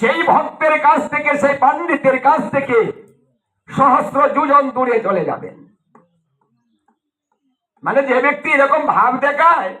সেই ভক্তের কাছ থেকে, সেই পণ্ডিতের কাছ থেকে সহস্র যুজন দূরে চলে যাবেন। মানে যে ব্যক্তি এরকম ভাব দেখায়,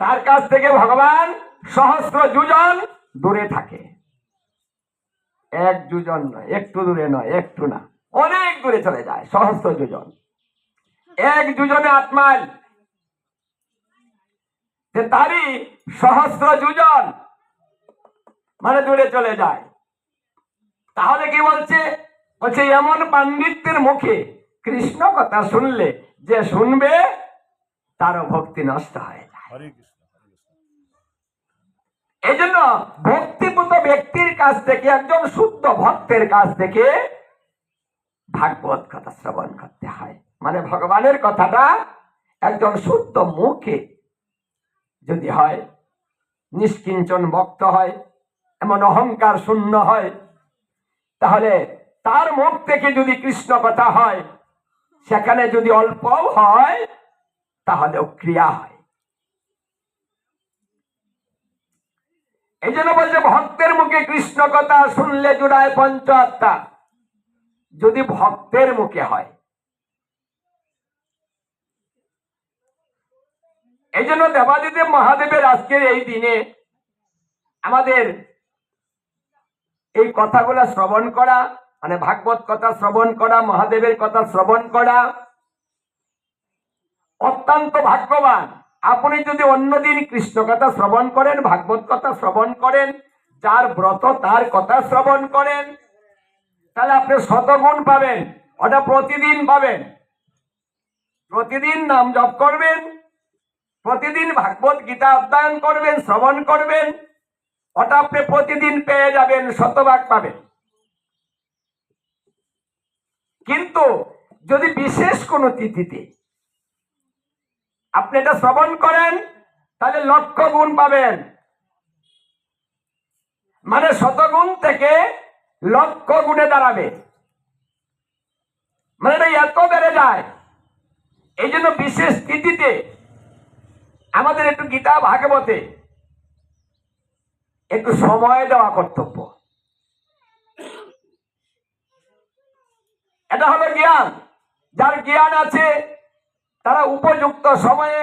তার কাছ থেকে ভগবান সহস্র যুজন দূরে থাকে। এক যুজন নয়, একটু দূরে নয়, একটু না, অনেক দূরে চলে যায়, সহস্র যুজন এক যুজনে আত্মাল যে তারই সহস্র যুজন মানে দূরে চলে যায়। তাহলে কি বলছে? বলছে এমন পাণ্ডিত্যের মুখে কৃষ্ণ কথা শুনলে যে শুনবে তারও ভক্তি নষ্ট হয়ে যায়। কৃষ্ণ এই জন্য ভক্তিপুত ব্যক্তির কাছ থেকে একজন শুদ্ধ ভক্তের কাছ থেকে ভাগবত কথা শ্রবণ করতে হয়। মানে ভগবানের কথাটা একজন শুদ্ধ মুখে যদি হয় নিষ্কিঞ্চন ভক্ত হয় এমন অহংকার শূন্য হয়। তাহলে তার মুখ থেকে যদি কৃষ্ণ কথা হয়, সেখানে যদি অল্পও হয়, তাহলেও ক্রিয়া হয়। এই জন্য বলছে, ভক্তের মুখে কৃষ্ণ কথা শুনলে জুড়ায় পঞ্চ আত্মা যদি ভক্তের মুখে হয়। এই জন্য দেবাদিদেব মহাদেবের আজকের এই দিনে আমাদের এই কথাগুলো শ্রবণ করা মানে ভাগবত কথা শ্রবণ করা, মহাদেবের কথা শ্রবণ করা, অত্যন্ত ভাগ্যবান। আপনি যদি অন্যদিন কৃষ্ণ কথা শ্রবণ করেন, ভাগবত কথা শ্রবণ করেন, যার ব্রত তার কথা শ্রবণ করেন, তাহলে আপনি শতগুণ পাবেন, ওটা প্রতিদিন পাবেন। প্রতিদিন নাম জপ করবেন, প্রতিদিন ভাগবত গীতা অধ্যয়ন করবেন, শ্রবণ করবেন ওটা আপনি প্রতিদিন পেয়ে যাবেন, শতভাগ পাবেন। কিন্তু যদি বিশেষ কোনো তিথিতে আপনি এটা শ্রবণ করেন, তাহলে লক্ষ গুণ পাবেন। মানে শতগুণ থেকে লক্ষ গুণে দাঁড়াবে। মানে এটা এত বেড়ে যায়। এই জন্য বিশেষ তিথিতে আমাদের একটু গীতা ভাগবতে একটু সময় দেওয়া কর্তব্য। এটা হলো জ্ঞান। যার জ্ঞান আছে তারা উপযুক্ত সময়ে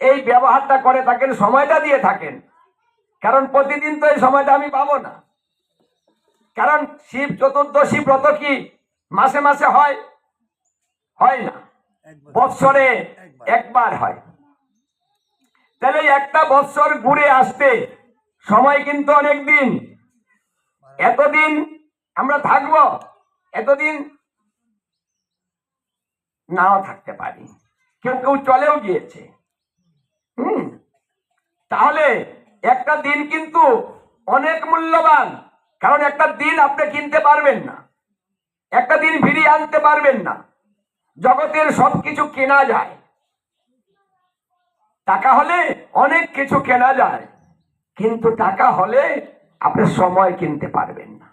এই ব্যবহারটা করে থাকেন সময়টা দিয়ে থাকেন। কারণ প্রতিদিন তো এই সময়টা আমি পাবো না। কারণ শিব চতুর্দশী ব্রত কি মাসে মাসে হয়? হয় না। বৎসরে। একবার হয়। তাহলে একটা বৎসর ঘুরে আসতে সময় কিন্তু অনেক দিন। এতদিন আমরা থাকব, এতদিন নাও থাকতে পারি। কেউ কেউ চলেও গিয়েছে। হুম? তাহলে একটা দিন কিন্তু অনেক মূল্যবান, কারণ একটা দিন আপনি কিনতে পারবেন না। একটা দিন ফিরিয়ে আনতে পারবেন না। জগতের সবকিছু কেনা যায়। টাকা হলে অনেক কিছু কেনা যায়, কিন্তু টাকা হলে আপনি সময় কিনতে পারবেন না,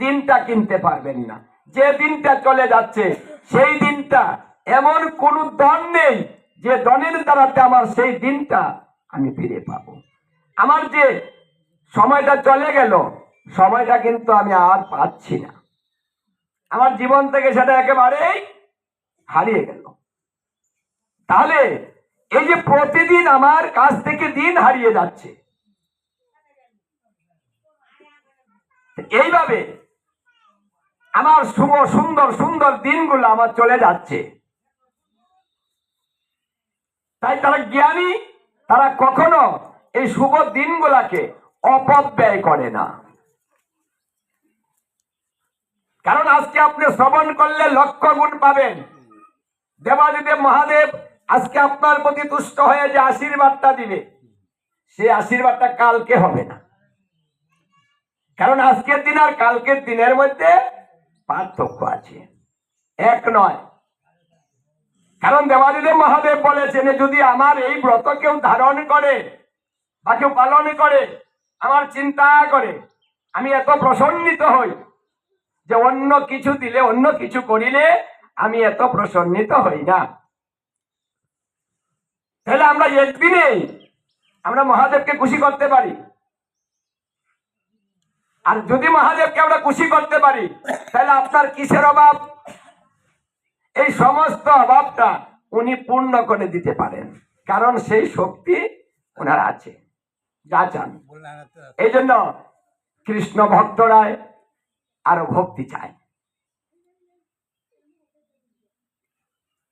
দিনটা কিনতে পারবেন না। যে দিনটা চলে যাচ্ছে, সেই দিনটা এমন কোন দন নেই যে দনের দ্বারাতে আমার সেই দিনটা আমি ফিরে পাব। আমার যে সময়টা চলে গেল, সময়টা কিন্তু আমি আর পাচ্ছি না। আমার জীবন থেকে সেটা একেবারেই হারিয়ে গেল। তাহলে এই যে প্রতিদিন আমার কাছ থেকে দিন হারিয়ে যাচ্ছে। এইভাবে আমার শুভ, সুন্দর সুন্দর দিনগুলো আমার চলে যাচ্ছে। তাই তারা জ্ঞানী, তারা কখনো এই শুভ দিনগুলাকে অপব্যয় করে না। কারণ আজকে আপনি শ্রবণ করলে লক্ষ গুণ পাবেন। দেবাদিদেব মহাদেব আজকে আপনার প্রতি তুষ্ট হয়ে যে আশীর্বাদটা দিবে সেই আশীর্বাদটা কালকে হবে না। কারণ আজকের দিন আর কালকের দিনের মধ্যে পার্থক্য আছে। এক নয়, কারণ দেবাদিদেব মহাদেব বলেছেন যদি আমার এই ব্রত কেউ ধারণ করে বা কেউ পালন করে, আমার চিন্তা করে, আমি এত প্রসন্নিত হই যে অন্য কিছু দিলে, অন্য কিছু করিলে আমি এত প্রসন্নিত হই না। তাহলে আমরা একদিনে আমরা মহাদেবকে খুশি করতে পারি। আর যদি মহাদেবকে আমরা খুশি করতে পারি, তাহলে আপনার কিসের অভাব? এই সমস্ত অভাবটা উনি পূর্ণ করে দিতে পারেন। কারণ সেই শক্তি ওনার আছে। যা চান। এই জন্য কৃষ্ণ ভক্তরায় আরও ভক্তি চায়।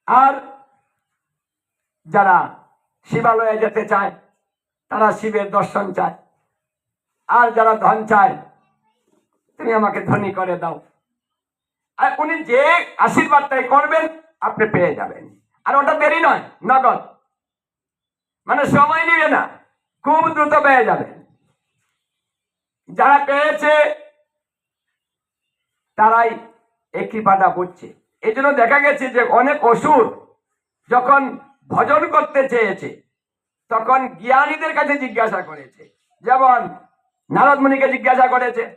আর যারা শিবালয়ে যেতে চায়, তারা শিবের দর্শন চায়। আর যারা ধন চায়, তুমি আমাকে ধনী করে দাও। আর উনি যে আশীর্বাদটাই করবেন, আপনি পেয়ে যাবেন। আর ওটা দেরি নয়, নগদ। মানে সময় নিবে না, খুব দ্রুত পেয়ে যাবেন। যারা পেয়েছে, তারাই এই কৃপাটা বুঝছে। এই জন্য দেখা গেছে যে অনেক অসুর যখন ভজন করতে চেয়েছে। তখন জ্ঞানীদের কাছে জিজ্ঞাসা করেছে। যেমন নারদ মুনিকে জিজ্ঞাসা করেছে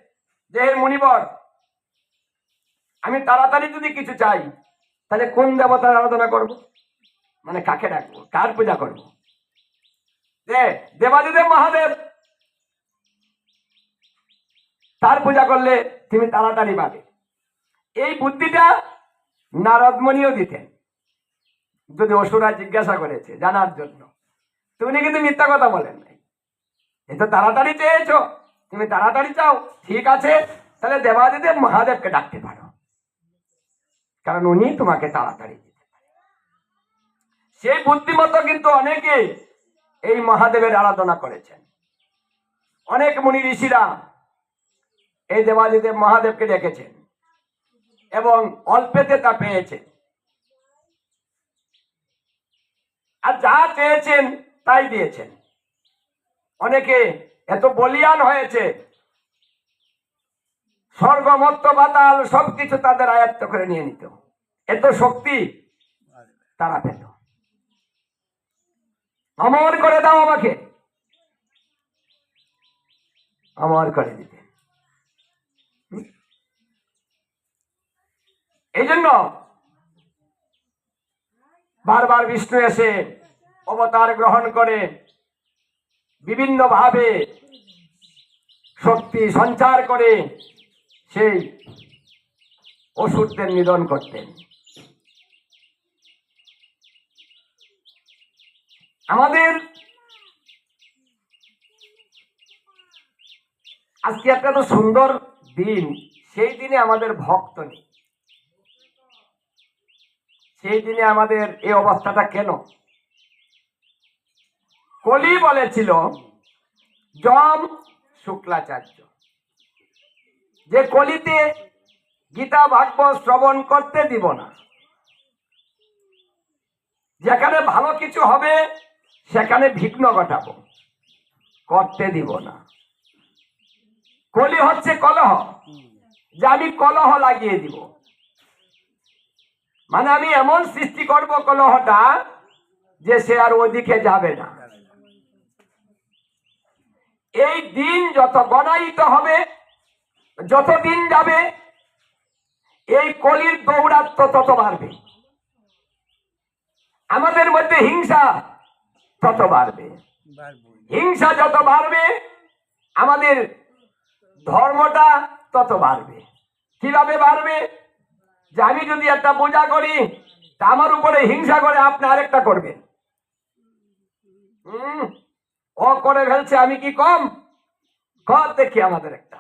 যে, হে মুনিবর, আমি তাড়াতাড়ি যদি কিছু চাই, তাহলে কোন দেবতার আরাধনা করব? মানে কাকে ডাকবো? কার পূজা করব? যে দেবাদিদেব মহাদেব, তার পূজা করলে তুমি তাড়াতাড়ি পাবে। এই বুদ্ধিটা নারদমণিও দিতেন। যদি অসুরা জিজ্ঞাসা করেছে জানার জন্য। তুমি কিন্তু মিথ্যা কথা বলেন নাই। এ তো তাড়াতাড়ি চেয়েছো। তুমি তাড়াতাড়ি চাও। ঠিক আছে। তাহলে দেবাদিদেব মহাদেবকে ডাকতে পারো। কারণ উনি তোমাকে তাড়াতাড়ি দিতে সেই বুদ্ধিমতো কিন্তু অনেকেই এই মহাদেবের আরাধনা করেছেন। অনেক মুনি ঋষিরা এই দেবাদিদেব মহাদেবকে ডেকেছেন এবং অল্পেতে তা পেয়েছে আর যা চেয়েছেন, তাই দিয়েছেন। অনেকে এত বলিয়ান হয়েছে। স্বর্গমত্ত বাতাল, সবকিছু তাদের আয়ত্ত করে নিয়ে নিত। এত শক্তি তারা পেত। অমর করে দাও আমাকে। অমর করে দিতে। এই জন্য বারবার বিষ্ণু এসে অবতার গ্রহণ করে বিভিন্ন ভাবে শক্তি সঞ্চার করে সেই অসুরদের নিধন করতেন। আমাদের আজকে একটা তো সুন্দর দিন, সেই দিনে আমাদের ভক্ত নেই। সেই দিনে আমাদের এই অবস্থাটা কেন? কলি বলেছিল যম শুক্লাচার্য। যে কলিতে গীতা, ভাগবত শ্রবণ করতে দিব না। যেখানে ভালো কিছু হবে, সেখানে বিঘ্ন ঘটাবো। করতে দিব না। কলি হচ্ছে কলহ। যে আমি কলহ লাগিয়ে দিব। মানে আমি এমন সৃষ্টি করব কলহটা যে সে আর ওদিকে যাবে না। এই দিন যত গণায়িত হবে, যত দিন যাবে, এই কলির দৌড়াত্ম তত বাড়বে। আমাদের মধ্যে হিংসা তত বাড়বে। হিংসা যত বাড়বে, আমাদের ধর্মটা তত বাড়বে। কীভাবে বাড়বে? যে আমি যদি একটা পূজা করি, তা আমার উপরে হিংসা করে আপনি আরেকটা করবেন। ও করে ফেলছে, আমি কি কম? কর দেখি আমাদের একটা।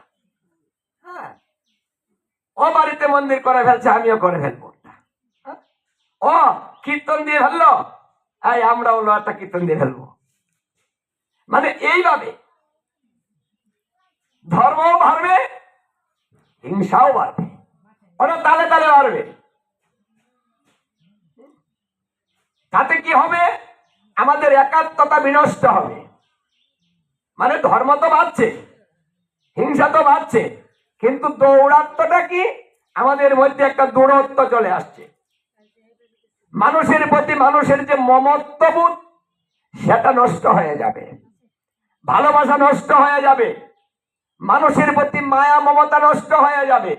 হ্যাঁ। ও বাড়িতে মন্দির করে ফেলছে, আমিও করে ফেলব? ও, কীর্তন দিয়ে ফেলল? এই আমরা হলো একটা কীর্তন দিয়ে ফেলব। মানে এইভাবে। ধর্মও বাড়বে, হিংসাও বাড়বে। ওরা তালে তালে মারবে তাতে কি হবে? আমাদের একাত্মতা বিনষ্ট হবে। মানে ধর্ম তো বাড়ছে, হিংসা তো বাড়ছে, কিন্তু দৌড়াত্মটা কি? আমাদের মধ্যে একটা দূরত্ব চলে আসছে। মানুষের প্রতি মানুষের যে মমত্ববোধ, সেটা নষ্ট হয়ে যাবে। ভালোবাসা নষ্ট হয়ে যাবে। মানুষের প্রতি মায়া, মমতা নষ্ট হয়ে যাবে।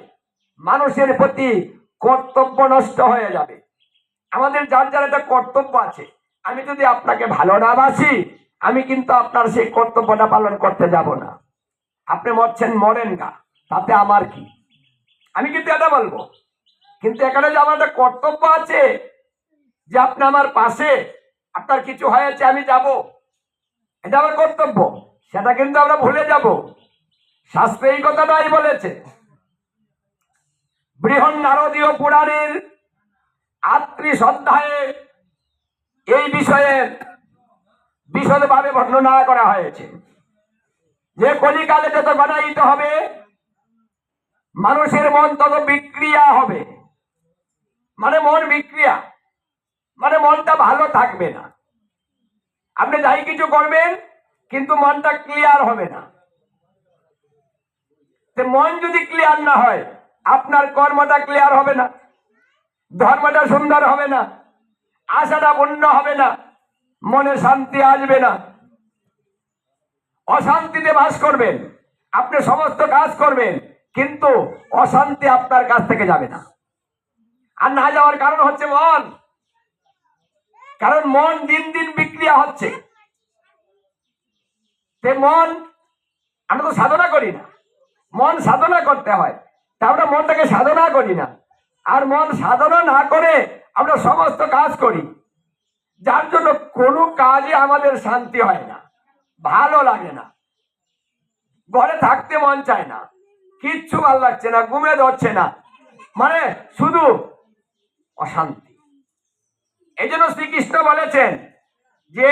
মানুষের প্রতি কর্তব্য নষ্ট হয়ে যাবে। আমাদের যার যার একটা কর্তব্য আছে। আমি যদি আপনাকে ভালো না বাসি, আমি কিন্তু আপনার সেই কর্তব্যটা পালন করতে যাব না। আপনি মরছেন, মরেন না। তাতে আমার কি? আমি কিন্তু এটা বলব। কিন্তু এখানে যে আমার একটা কর্তব্য আছে, যে আপনি আমার পাশে, আপনার কিছু হয়েছে, আমি যাব। এটা আমার কর্তব্য। সেটা কিন্তু আমরা ভুলে যাব। শাস্ত্রে এই কথাটাই বলেছে। বৃহৎ নারদীয় পুরাণের আত্মী সন্ধ্যায় এই বিষয়ে বিশদভাবে বর্ণনা করা হয়েছে। যে কলিকালে যত গণায়িত হবে, মানুষের মন তত বিক্রিয়া হবে। মানে মন বিক্রিয়া। মানে মনটা ভালো থাকবে না। আপনি যাই কিছু করবেন, কিন্তু মনটা ক্লিয়ার হবে না। মন যদি ক্লিয়ার না হয় আপনার কর্মটা ক্লিয়ার হবে না। ধর্মটা সুন্দর হবে না। আশাটা পূর্ণ হবে না। মনে শান্তি আসবে না। অশান্তিতে বাস করবেন। আপনি সমস্ত কাজ করবেন, কিন্তু অশান্তি আপনার কাছ থেকে যাবে না। আর না যাওয়ার কারণ হচ্ছে মন। কারণ মন দিন দিন বিক্রিয়া হচ্ছে। তে মন, আমরা তো সাধনা করি না। মন সাধনা করতে হয়। আমরা মনটাকে সাধনা করি না। আর মন সাধনা না করে আমরা সমস্ত কাজ করি। যার জন্য কোনো কাজে আমাদের শান্তি হয় না, ভালো লাগে না। ঘরে থাকতে মন চায় না, কিচ্ছু ভালো লাগছে না, ঘুমে ধরছে না। মানে শুধু অশান্তি। এই জন্য শ্রীকৃষ্ণ বলেছেন যে